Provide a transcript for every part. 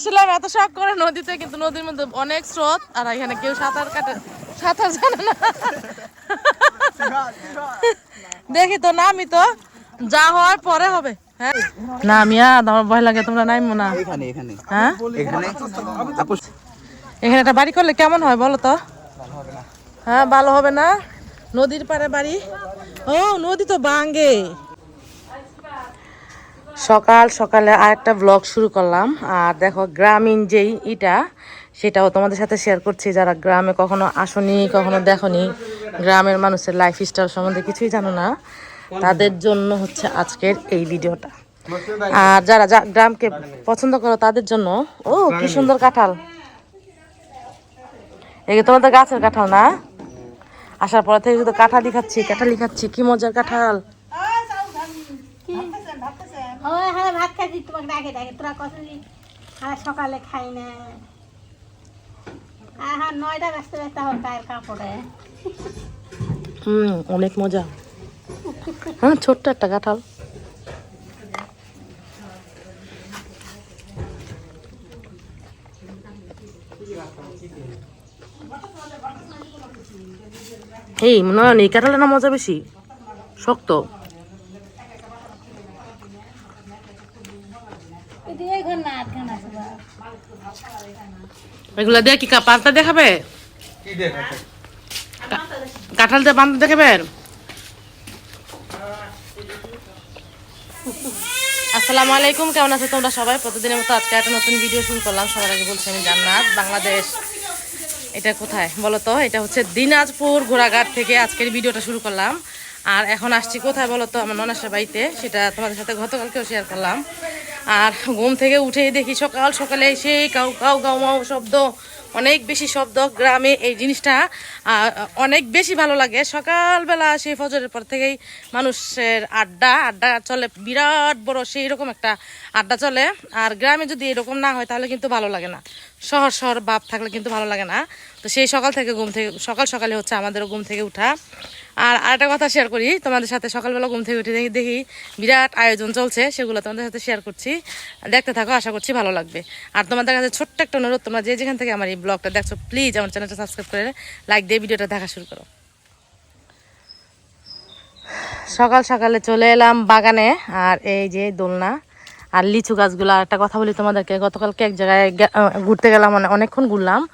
আসছিলাম এত শখ করে নদীতে কিন্তু নদীর মধ্যে অনেক স্রোত আর এখানে কেউ সাঁতার কাটে সাঁতার জানে না। দেখি তো নামি তো। যা হওয়ার পরে হবে। হ্যাঁ। নামিয়া আমার ভয় লাগে তোমরা নাইমো না। হ্যাঁ? এখানে? একটা বাড়ি করলে কেমন হয় বলো তো? হ্যাঁ ভালো হবে না? নদীর পাড়ে বাড়ি? ও নদী তো বাঙ্গে সকাল সকালে আরেকটা ব্লগ শুরু করলাম। আর দেখো, গ্রামীণ যেই ইটা, সেটাও তোমাদের সাথে শেয়ার করছি। যারা গ্রামে কখনো আসনি, কখনো দেখনি, গ্রামের মানুষের লাইফ স্টাইল সম্বন্ধে কিছুই জানো না, তাদের জন্য হচ্ছে আজকের এই ভিডিওটা। আর যারা গ্রামকে পছন্দ করো, তাদের জন্য, ও, কি সুন্দর কাঁঠাল। এগুলো তোমাদের গাছের কাঁঠাল না? আসার পর থেকে শুধু কাঁঠালি খাচ্ছি কাঁঠালি খাচ্ছি, কি মজার কাঁঠাল। হয় হ্যাঁ ভাত খাইছি, তোমাকে ডাকে ডাকে তোরা কতদিন হ্যাঁ সকালে খাই না। হ্যাঁ হ্যাঁ নয়টা ব্যস্ত ব্যস্ত হোক গায়ের কাপড়ে। হুম, অনেক মজা। হ্যাঁ ছোট্ট একটা কাঁঠাল। এই নয়ন এই কাঁঠালের না মজা বেশি? শক্ত কিন্তু এই ঘর না আটখান আছে বা। এগুলা দিয়ে কি কা- পান্তা দেখাবে? কাঁঠাল দিয়ে পান্তা? দেখাবেন আসসালামু আলাইকুম কেমন আছো তোমরা সবাই? প্রতিদিনের মতো আজকে একটা নতুন ভিডিও শুরু করলাম। সবার আগে বলছি আমি জান্নাত বাংলাদেশ। এটা কোথায় বলো তো? এটা হচ্ছে দিনাজপুর ঘোড়াঘাট থেকে আজকের ভিডিওটা শুরু করলাম। আর এখন আসছি কোথায় বলো তো? আমার ননাসের বাড়িতে। সেটা তোমাদের সাথে গতকালকেও শেয়ার করলাম। আর ঘুম থেকে উঠে দেখি সকাল সকালে সেই কাউ কাউ গাও মাও শব্দ, অনেক বেশি শব্দ গ্রামে এই জিনিসটা অনেক বেশি ভালো লাগে। সকালবেলা সেই ফজরের পর থেকেই মানুষের আড্ডা আড্ডা চলে বিরাট বড় সেই রকম একটা আড্ডা চলে। আর গ্রামে যদি এরকম না হয় তাহলে কিন্তু ভালো লাগে না। শহর শহর ভাব থাকলে কিন্তু ভালো লাগে না। তো সেই সকাল থেকে ঘুম থেকে সকাল সকালে হচ্ছে আমাদেরও ঘুম থেকে উঠা। আর আরেকটা কথা শেয়ার করি, তোমাদের সাথে সকালবেলা ঘুম থেকে উঠে দেখি দেখি বিরাট আয়োজন চলছে, সেগুলো তোমাদের সাথে শেয়ার করছি। দেখতে থাকো, আশা করছি ভালো লাগবে। আর তোমাদের কাছে ছোট্ট একটা অনুরোধ, তোমরা যে যেখান থেকে আমার এই ব্লগটা দেখছ প্লিজ আমার চ্যানেলটা সাবস্ক্রাইব করে লাইক দিয়ে ভিডিওটা দেখা শুরু করো। সকাল সকালে চলে এলাম বাগানে, আর এই যে দোলনা। আর লিচু গাছগুলো, আর একটা কথা বলি তোমাদেরকে, গতকালকে এক জায়গায় ঘুরতে গেলাম মানে অনেকক্ষণ ঘুরলাম।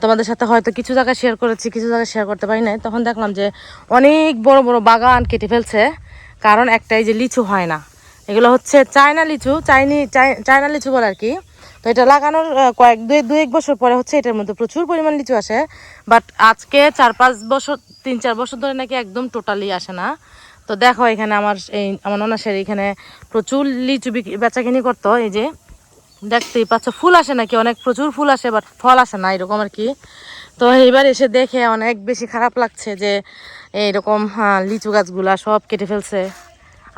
তোমাদের সাথে হয়তো কিছু জায়গায় শেয়ার করেছি, কিছু জায়গায় শেয়ার করতে পারি নাই তখন দেখলাম যে অনেক বড় বড় বাগান কেটে ফেলছে। কারণ একটাই যে লিচু হয় না। এগুলো হচ্ছে চায়না লিচু, চাইনি চাই- চায়না লিচু বলে আর কি। তো এটা লাগানোর কয়েক দুই দুই এক বছর পরে হচ্ছে এটার মধ্যে প্রচুর পরিমাণ লিচু আসে। বাট আজকে চার পাঁচ বছর, তিন চার বছর ধরে নাকি একদম টোটালি আসে না। তো দেখো এখানে আমার এই, আমার ননাসের এখানে প্রচুর লিচু বেচাকিনি করতো, এই যে। দেখতেই পাচ্ছ, ফুল আসে নাকি? অনেক প্রচুর ফুল আসে বাট ফল আসে না, এরকম আর কি। তো এইবার এসে দেখে অনেক বেশি খারাপ লাগছে যে এইরকম লিচু গাছগুলা সব কেটে ফেলছে।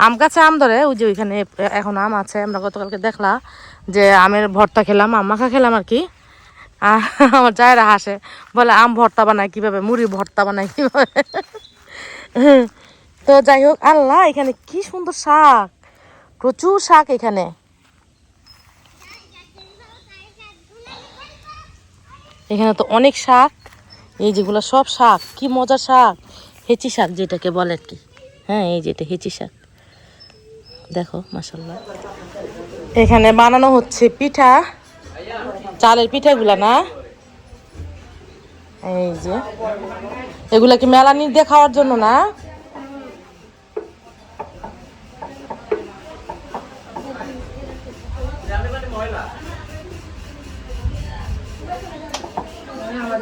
আম গাছে আম ধরে, ওই যে ওইখানে এখন আম আছে, আমরা গতকালকে দেখলাম যে আমের ভর্তা খেলাম, আম মাখা খেলাম আর কি। আমার জায়রা হাসে, বলে, আম ভর্তা বানায় কীভাবে? মুড়ি ভর্তা বানায় কীভাবে? তো যাই হোক, আল্লাহ, এখানে কি সুন্দর শাক। প্রচুর শাক এখানে। এখানে তো অনেক শাক। এই যেগুলো সব শাক, কি মজার শাক। হেঁচি শাক যেটাকে বলে আর কি। হ্যাঁ এই যেটা হেঁচি শাক। দেখো মাসাল্লাহ এখানে বানানো হচ্ছে পিঠা। চালের পিঠাগুলা না? এই যে। এগুলা কি মেলানি দিয়ে খাওয়ার জন্য না?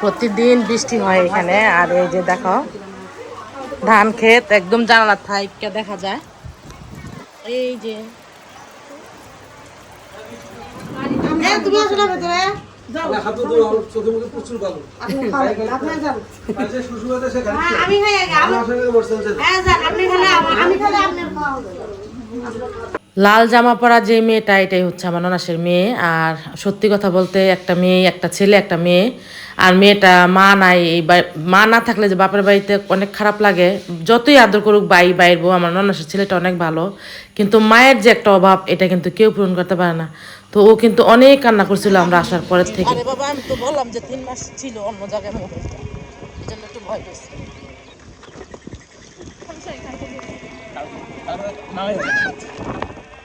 প্রতিদিন বৃষ্টি হয় এখানে আর এই যে দেখো ধান ক্ষেত একদম জানালার থাইকে দেখা যায়। এই যে। সে গাড়ি আমি লাল জামা পরা যে মেয়েটা এটাই হচ্ছে আমার ননাসের মেয়ে। আর সত্যি কথা বলতে একটা মেয়ে একটা ছেলে একটা মেয়ে। আর মেয়েটা মা নাই এই মা না থাকলে যে বাপের বাড়িতে অনেক খারাপ লাগে। যতই আদর করুক বাই বাইর বউ আমার ননাসের ছেলেটা অনেক ভালো। কিন্তু মায়ের যে একটা অভাব এটা কিন্তু কেউ পূরণ করতে পারে না। তো ও কিন্তু অনেক কান্না করছিল আমরা আসার পরের থেকে। আরে বাবা আমি তো বললাম যে তিন মাস ছিল অন্য জায়গায় মোবাইলটা এই একটু ভয় পেয়েছি।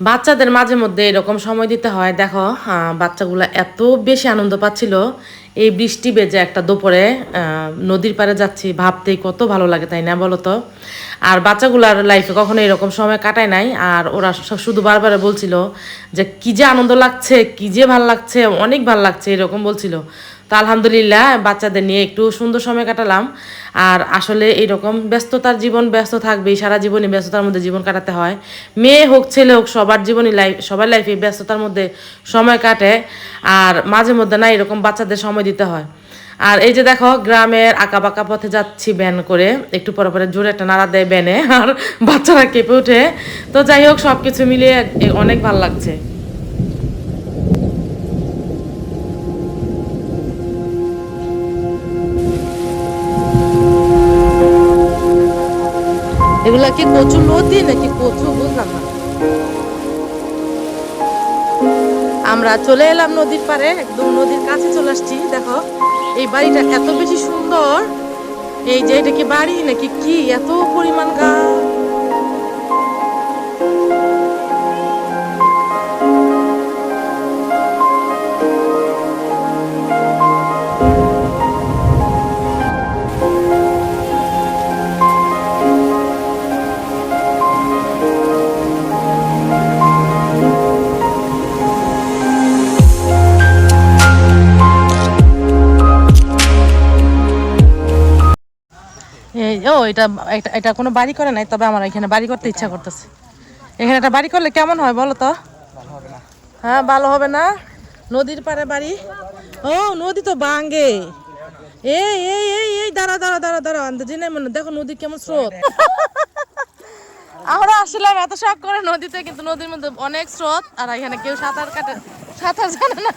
বাচ্চাদের মাঝে মধ্যে এরকম সময় দিতে হয়। দেখো বাচ্চাগুলো এত বেশি আনন্দ পাচ্ছিল। এই বৃষ্টি বেজে একটা দুপুরে নদীর পাড়ে যাচ্ছি। ভাবতেই কত ভালো লাগে, তাই না বলো তো? আর বাচ্চাগুলার লাইফে কখনো এরকম সময় কাটায় নাই। আর ওরা শুধু বারবার বলছিল যে, কি যে আনন্দ লাগছে, কি যে ভালো লাগছে, অনেক ভালো লাগছে, এরকম বলছিল। তো আলহামদুলিল্লাহ বাচ্চাদের নিয়ে একটু সুন্দর সময় কাটালাম। আর আসলে এইরকম ব্যস্ততার জীবন ব্যস্ত থাকবেই, সারা জীবনই ব্যস্ততার মধ্যে জীবন কাটাতে হয়। মেয়ে হোক, ছেলে হোক, সবার জীবনই লাইফ সবার লাইফে ব্যস্ততার মধ্যে সময় কাটে। আর মাঝে মধ্যে না এরকম বাচ্চাদের সময় দিতে হয়। আর এই যে দেখো, গ্রামের আঁকা বাঁকা পথে যাচ্ছি ব্যান করে। একটু পরে পরে জোরে একটা নাড়া দেয় ব্যানে, আর বাচ্চারা কেঁপে ওঠে। তো যাই হোক সব কিছু মিলিয়ে অনেক ভালো লাগছে। এগুলা কি কচু নদী নাকি কচু বুঝলাম না। আমরা চলে এলাম নদীর পারে একদম নদীর কাছে চলে আসছি। দেখো, এই বাড়িটা এত বেশি সুন্দর। এই যে এটা কি বাড়ি নাকি কি? এত পরিমাণ গাছ। এটা এটা কোনো বাড়ি করে নাই, তবে আমার এখানে বাড়ি করতে ইচ্ছা করতেছে। এখানে একটা বাড়ি করলে কেমন হয় বলো তো? হ্যাঁ ভালো হবে না? নদীর পাড়ে বাড়ি? ও, নদী তো বাঙ্গে এই এই এই এই দাঁড়া দাঁড়া দাঁড়া দাঁড়া আন্দাজি নেই মানে দেখো নদীর কেমন স্রোত। আমরা আসলাম এত শখ করে নদীতে, কিন্তু নদীর মধ্যে অনেক স্রোত, আর এখানে কেউ সাঁতার কাটে, সাঁতার জানে না।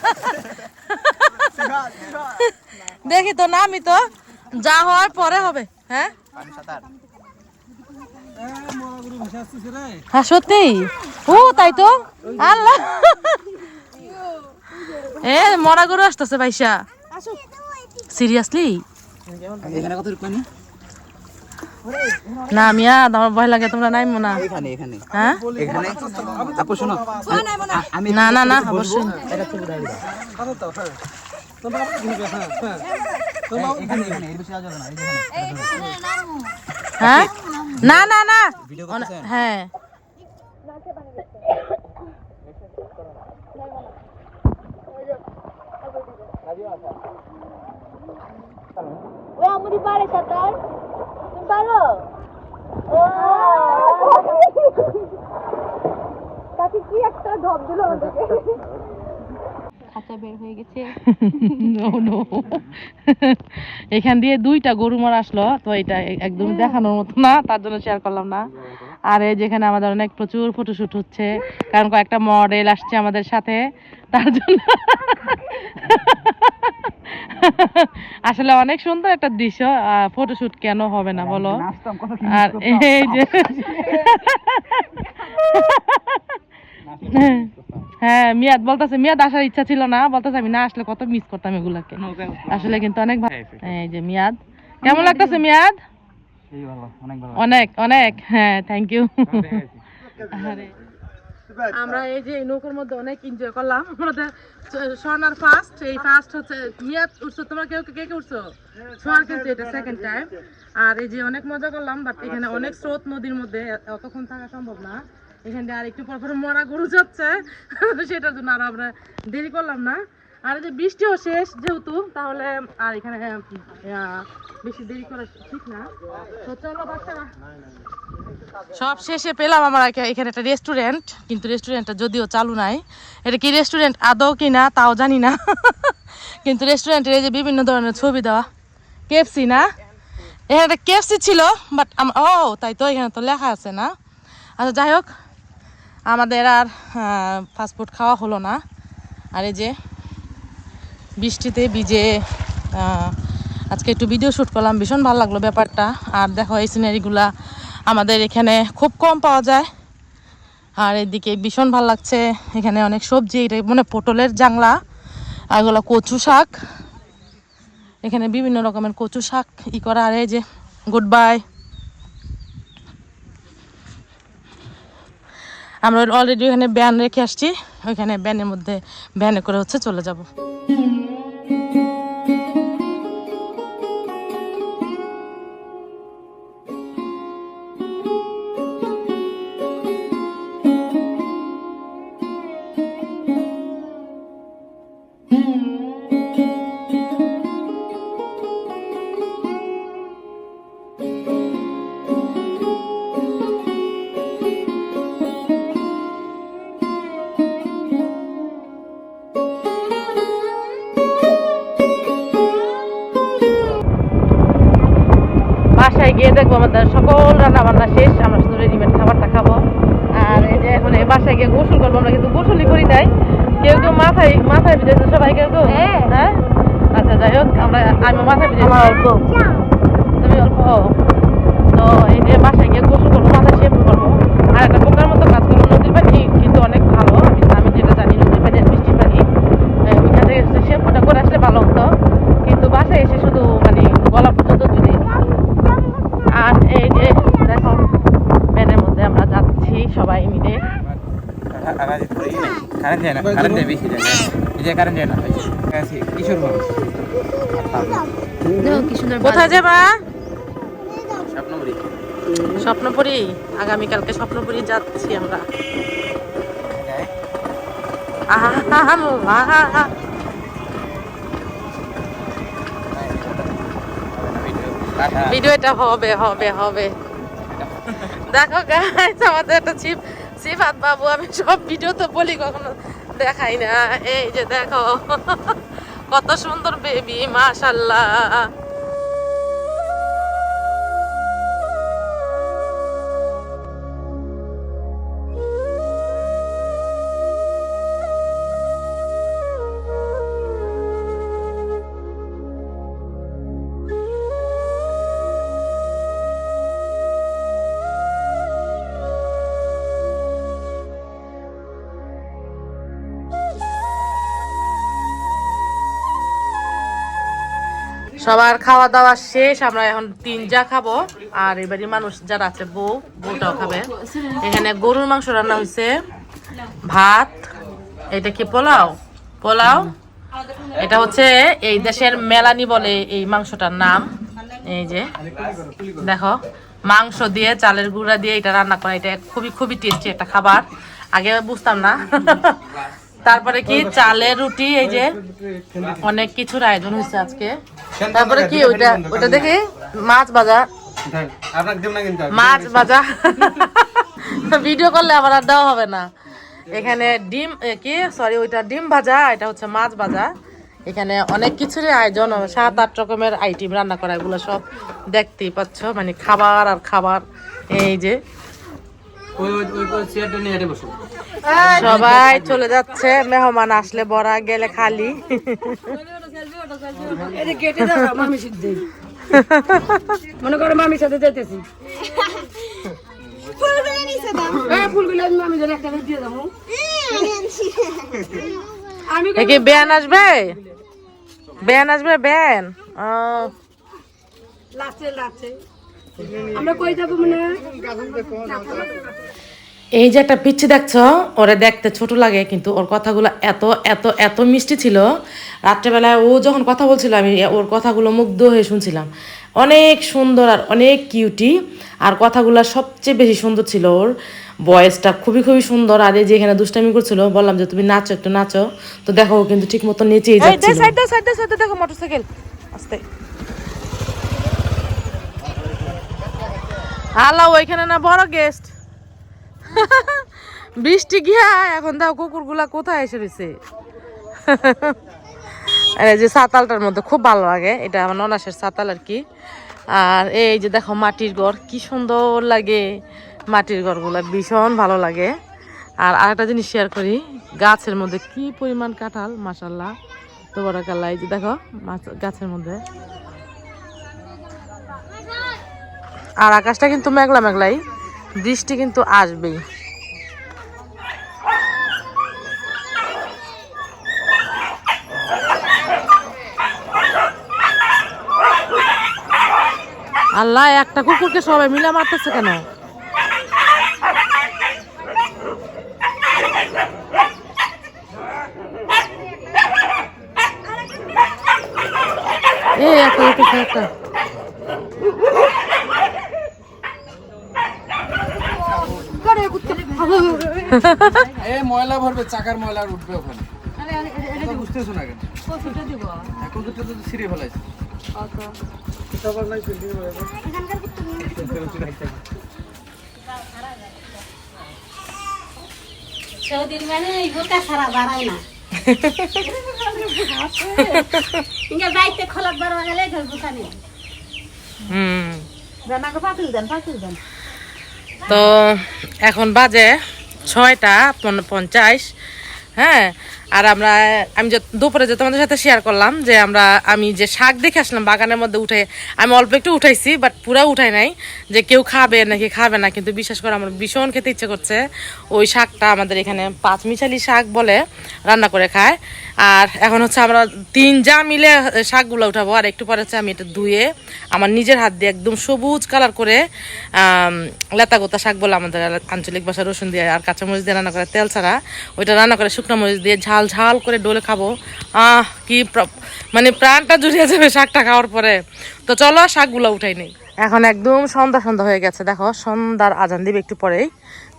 দেখি তো নামি তো, যা হওয়ার পরে হবে। হ্যাঁ? হ্যাঁ সত্যি? ও তাই তো? আল্লাহ। এ মরা গরু আসতেছে ভাইসা। সিরিয়াসলি? না মিয়া আমার ভয় লাগে তোমরা নাই না। এখানে এখানে। হ্যাঁ? এখানে? আপু শোনো। আ- আমি না না না না। এখানে এখানে এর বেশি যাবে না এই হ্যাঁ? না না না। হ্যাঁ। ওই আমুদি পারে সাঁতার। তুমি পারো? ও। তাকে কি একটা ঢপ দিল আমাদেরকে। খাঁচা বের হয়ে গেছে. এখান দিয়ে দুইটা গরু মারা আসলো তো এটা একদম দেখানোর মতো না তার জন্য শেয়ার করলাম না। আর এই যেখানে আমাদের অনেক প্রচুর ফটোশুট হচ্ছে কারণ কয়েকটা মডেল আসছে আমাদের সাথে তার জন্য আসলে অনেক সুন্দর একটা দৃশ্য ফটোশুট কেন হবে না বলো? আর এই যে হ্যাঁ। মিয়াদ বলতেছে মিয়াদ আসার ইচ্ছা ছিল না বলতেছে আমি না আসলে কত মিস করতাম এগুলাকে। আসলে কিন্তু অনেক ভালো এই যে মিয়াদ। কেমন লাগতেছে মিয়াদ? অনেক অনেক অনেক। হ্যাঁ থ্যাংক ইউ আমরা এই যে এই নৌকার মধ্যে অনেক এনজয় করলাম। আমাদের সোনার ফার্স্ট এই ফার্স্ট হচ্ছে মিয়াদ উঠছো। তোমরা কেউ কে কে উঠছো? সোনার কিন্তু এটা সেকেন্ড টাইম আর এই যে অনেক মজা করলাম বাট এখানে অনেক স্রোত নদীর মধ্যে অতক্ষণ থাকা সম্ভব না। এখান দিয়ে আর একটু পর পর মরা গরু যাচ্ছে। সেটার জন্য আর আমরা দেরি করলাম না। আর যে বৃষ্টিও শেষ যেহেতু, তাহলে আর এখানে বেশি দেরি করা ঠিক না। তো চলো বাচ্চারা। সব শেষে পেলাম আমার এখানে একটা রেস্টুরেন্ট কিন্তু রেস্টুরেন্টটা যদিও চালু নাই। এটা কি রেস্টুরেন্ট আদৌ কি না, তাও জানি না। কিন্তু রেস্টুরেন্টের এই যে বিভিন্ন ধরনের ছবি দেওয়া। কেএফসি না? এখানে একটা কেএফসি ছিল বাট ও, তাই তো, এখানে তো লেখা আছে না। আচ্ছা যাই হোক। আমাদের আর ফাস্টফুড খাওয়া হলো না। আর এই যে বৃষ্টিতে ভিজে আজকে একটু ভিডিও শ্যুট করলাম, ভীষণ ভালো লাগল ব্যাপারটা। আর দেখো, এই সিনারিগুলা আমাদের এখানে খুব কম পাওয়া যায়। আর এদিকে ভীষণ ভালো লাগছে, এখানে অনেক সবজি মানে পটলের জাংলা, আর এগুলো কচু শাক। এখানে বিভিন্ন রকমের কচু শাক ই করা, আর এই যে গুড বাই। আমরা অলরেডি ওখানে ব্যান রেখে আসছি। ওইখানে ব্যানের মধ্যে ব্যানে করে হচ্ছে চলে যাব। করি নাই কেউ কেউ মাথায় মাথায় ভিজেছে সবাই কেউ কেউ? হ্যাঁ। আচ্ছা যাই হোক আমরা আমি মাথায় ভিজেছি। অল্প। তুমি অল্প তো এই যে বাসায় গিয়ে গোসল করব মাথায় শ্যাম্পু করব আর একটা বোকার মতো কাজ করব নদীর পানি কিন্তু অনেক ভালো আমি আমি যেটা জানি নদীর পানি আর বৃষ্টির পানি এই ওইখান থেকে শ্যাম্পুটা করে আসলে ভালো হতো কিন্তু বাসায় এসে শুধু মানে গলা পর্যন্ত দুই আর এই যে দেখো ভ্যানের মধ্যে আমরা যাচ্ছি সবাই মিলে কারেন্ট যায় না কারেন্ট যায় বেশি যায় এই যে কারেন্ট যায় না কিশোর মানুষ কোথায় যাবা? স্বপ্নপুরি স্বপ্নপুরি? আগামীকালকে স্বপ্নপুরি যাচ্ছি আমরা। আহা ভিডিওটা হবে হবে হবে। দেখো গাইস আমাদের একটা চিপ সিফাত বাবু, আমি সব ভিডিও তো বলি কখনো দেখাই না। এই যে দেখো, কত সুন্দর বেবি মাশাল্লাহ সবার খাওয়া দাওয়া শেষ, আমরা এখন তিন যা খাব। আর এবারে মানুষ যারা আছে বউ, বউটাও খাবে। এখানে গরুর মাংস রান্না হয়েছে ভাত, এটা কি পোলাও? পোলাও? এটা হচ্ছে এই দেশের মেলানি বলে এই মাংসটার নাম। এই যে, দেখো, মাংস দিয়ে চালের গুঁড়া দিয়ে এটা রান্না করা। এটা খুবই খুবই টেস্টি একটা খাবার। আগে বুঝতাম না। তারপরে কি, চালের রুটি, এই যে, অনেক কিছুর আয়োজন হয়েছে আজকে। তারপরে কি ওইটা ওইটা দেখি? মাছ কিন্তু মাছ ভাজা ভিডিও করলে আবার আর দেওয়া হবে না। এখানে ডিম কি? সরি ওইটা ডিম ভাজা এটা হচ্ছে মাছ ভাজা। এখানে অনেক কিছুরই আয়োজন সাত আট রকমের আইটেম রান্না করা এগুলো সব দেখতেই পাচ্ছ। মানে খাবার আর খাবার। এই যে। সবাই চলে যাচ্ছে। মেহমান আসলে বড়া গেলে খালি। মনে করো মামির সাথে যেতেছি এই মামি করে ব্যান আসবে? ব্যান আসবে ব্যান? আমরা কই যাব মানে এই যে একটা পিচ্ছি দেখছ ওরে দেখতে ছোট লাগে কিন্তু ওর কথাগুলো এত এত এত মিষ্টি ছিল। রাত্রেবেলায় ও যখন কথা বলছিল আমি ওর কথাগুলো মুগ্ধ হয়ে শুনছিলাম। অনেক সুন্দর আর অনেক কিউটি আর কথাগুলো সবচেয়ে বেশি সুন্দর ছিল ওর। ভয়েসটা খুবই খুবই সুন্দর আর এই যে এখানে দুষ্টামি করছিল বললাম যে তুমি নাচো একটু নাচো। তো দেখো কিন্তু ঠিক মতো নেচেই দেখো মোটরসাইকেল আস্তে। আল্লাহ ওইখানে না বড় গেস্ট বৃষ্টি গিয়া, এখন দাও কুকুরগুলা কোথায় এসে রয়েছে আর এই যে সাতালটার মধ্যে খুব ভালো লাগে, এটা আমার ননাসের সাতাল আর কি। আর এই যে দেখো মাটির ঘর, কি সুন্দর লাগে। মাটির ঘরগুলো ভীষণ ভালো লাগে। আর আরেকটা জিনিস শেয়ার করি, গাছের মধ্যে কি পরিমাণ কাঁঠাল মাসাল্লাহ তো বড় কাল্লা এই যে দেখো গাছের মধ্যে। আর আকাশটা কিন্তু মেঘলা মেঘলাই। বৃষ্টি কিন্তু আসবেই। আল্লাহ একটা কুকুরকে সবাই মিলে মারতেছে কেন? এই একটা একটা। একটা এ ময়লা ভরবে চাকার ময়লা আর উঠবে ওখানে। এটা বুঝতেছো না কেন? এখন তো তো ছিঁড়ে ফেলাইছে। চৌদিন মানে বোকা বাড়ায় না। তো এখন বাজে ছয়টা পঞ্চাশ। হ্যাঁ? আর আমরা আমি যে দুপুরে যে তোমাদের সাথে শেয়ার করলাম যে আমরা আমি যে শাক দেখে আসলাম বাগানের মধ্যে উঠে আমি অল্প একটু উঠাইছি বাট পুরো উঠাই নাই যে কেউ খাবে নাকি খাবে না কিন্তু বিশ্বাস করে আমার ভীষণ খেতে ইচ্ছে করছে। ওই শাকটা আমাদের এখানে পাঁচ মিশালি শাক বলে রান্না করে খায়। আর এখন হচ্ছে আমরা তিন যা মিলে শাকগুলো উঠাবো আর একটু পরে হচ্ছে আমি এটা ধুয়ে আমার নিজের হাত দিয়ে একদম সবুজ কালার করে আম, লেতা গোতা শাক বলে আমাদের আঞ্চলিক ভাষা রসুন দিয়ে আর কাঁচামরিচ দিয়ে রান্না করে তেল ছাড়া ওইটা রান্না করে শুকনো মরিচ দিয়ে ঝাল ঝাল করে ডোলে খাব। আহ, কি মানে প্রাণটা জুড়িয়ে যাবে শাকটা খাওয়ার পরে। তো চলো শাকগুলো উঠাই নেই। এখন একদম সন্ধ্যা সন্ধ্যা হয়ে গেছে। দেখো, সন্ধ্যার আজান দিবে একটু পরেই।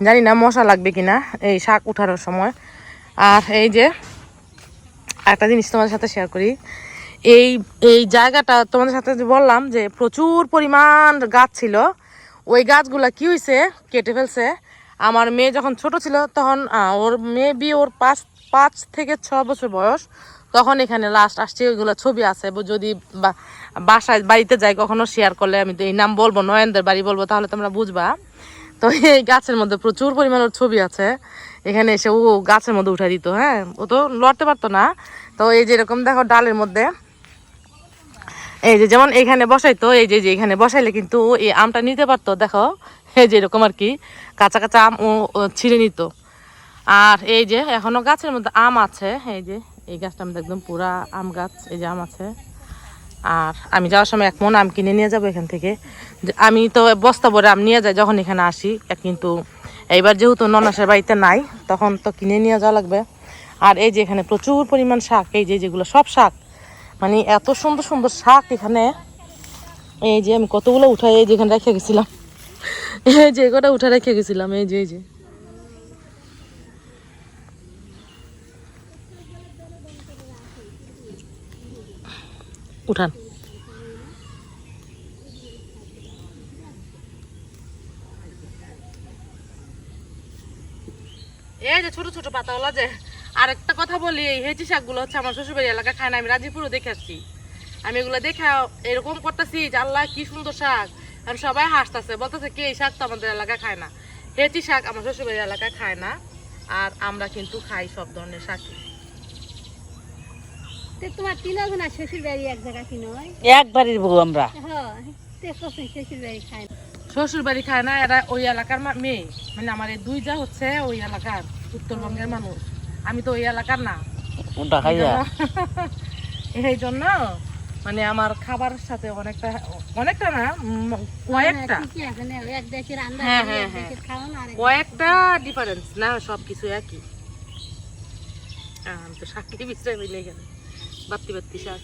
জানি না মশা লাগবে কিনা এই শাক উঠানোর সময়। আর এই যে, একটা জিনিস তোমাদের সাথে শেয়ার করি। এই এই জায়গাটা তোমাদের সাথে বললাম যে প্রচুর পরিমাণ গাছ ছিল। ওই গাছগুলা কি হয়েছে কেটে ফেলছে। আমার মেয়ে যখন ছোট ছিল, তখন ওর মেয়ে বি ওর পাঁচ পাঁচ থেকে ছ বছর বয়স, তখন এখানে লাস্ট আসছে, ওইগুলো ছবি আছে। যদি বাসায়, বাড়িতে যাই, কখনো শেয়ার করলে আমি তো এই নাম বলব, নয়নদের বাড়ি বলব, তাহলে তোমরা বুঝবা। তো এই গাছের মধ্যে প্রচুর পরিমাণ ওর ছবি আছে। এখানে এসে, ও গাছের মধ্যে উঠে দিত হ্যাঁ? ও তো লড়তে পারতো না। তো এই যে এরকম দেখো ডালের মধ্যে। এই যে যেমন এখানে বসাইতো, এই যে এখানে বসাইলে কিন্তু এই আমটা নিতে পারতো, দেখো। যে এরকম আর কি, কাঁচা কাঁচা আম ছিঁড়ে নিত। আর এই যে এখনও গাছের মধ্যে আম আছে, এই যে, এই গাছটার মধ্যে একদম পুরা আম গাছ, এই যে আম আছে। আর আমি যাওয়ার সময় এক মন আম কিনে নিয়ে যাব এখান থেকে। আমি তো বস্তা ভরে আম নিয়ে যাই যখন এখানে আসি কিন্তু এইবার যেহেতু ননাসের বাড়িতে নাই, তখন তো কিনে নিয়ে যাওয়া লাগবে। আর এই যে এখানে প্রচুর পরিমাণ শাক, এই যে যেগুলো সব শাক মানে এত সুন্দর সুন্দর শাক এখানে। এই যে আমি কতগুলো উঠাই এই যে এখানে রেখে গেছিলাম। এই যে কটা উঠে রেখে গেছিলাম, এই যে এই যে। উঠান। এই যে, ছোট ছোট পাতাওয়ালা যে, আরেকটা কথা বলি, এই হেঁচি শাকগুলো হচ্ছে আমার শ্বশুরবাড়ি এলাকা খায় না, আমি রাজীপুরও দেখে আসছি। আমি এগুলো দেখে এরকম করতেছি যে, আল্লাহ, কি সুন্দর শাক। আর সবাই হাসতেছে বলতেছে কি এই শাক তো আমাদের এলাকায় খায় না? হেঁচি শাক আমার শ্বশুরবাড়ি এলাকায় খায় না আর আমরা কিন্তু খাই সব ধরনের শাক তোমার তিনও না শ্বশুর বাড়ি এক জায়গা কি নয়? একবারই বউ আমরা। হ্যাঁ শ্বশুর বাড়ি খায় না? শ্বশুর বাড়ি খায় না এরা ওই এলাকার মেয়ে। মানে আমার এই দুই যা হচ্ছে ওই এলাকার উত্তরবঙ্গের মানুষ। আমি তো ওই এলাকার না। এই জন্য মানে আমার খাবার সাথে অনেকটা অনেকটা না কয়েকটা। হ্যাঁ, হ্যাঁ, হ্যাঁ। কয়েকটা ডিফারেন্স না সব কিছু একই আমি তো শাকটি বিশ্রাম মিলে গেলে বাত্তি বাত্তি শাক।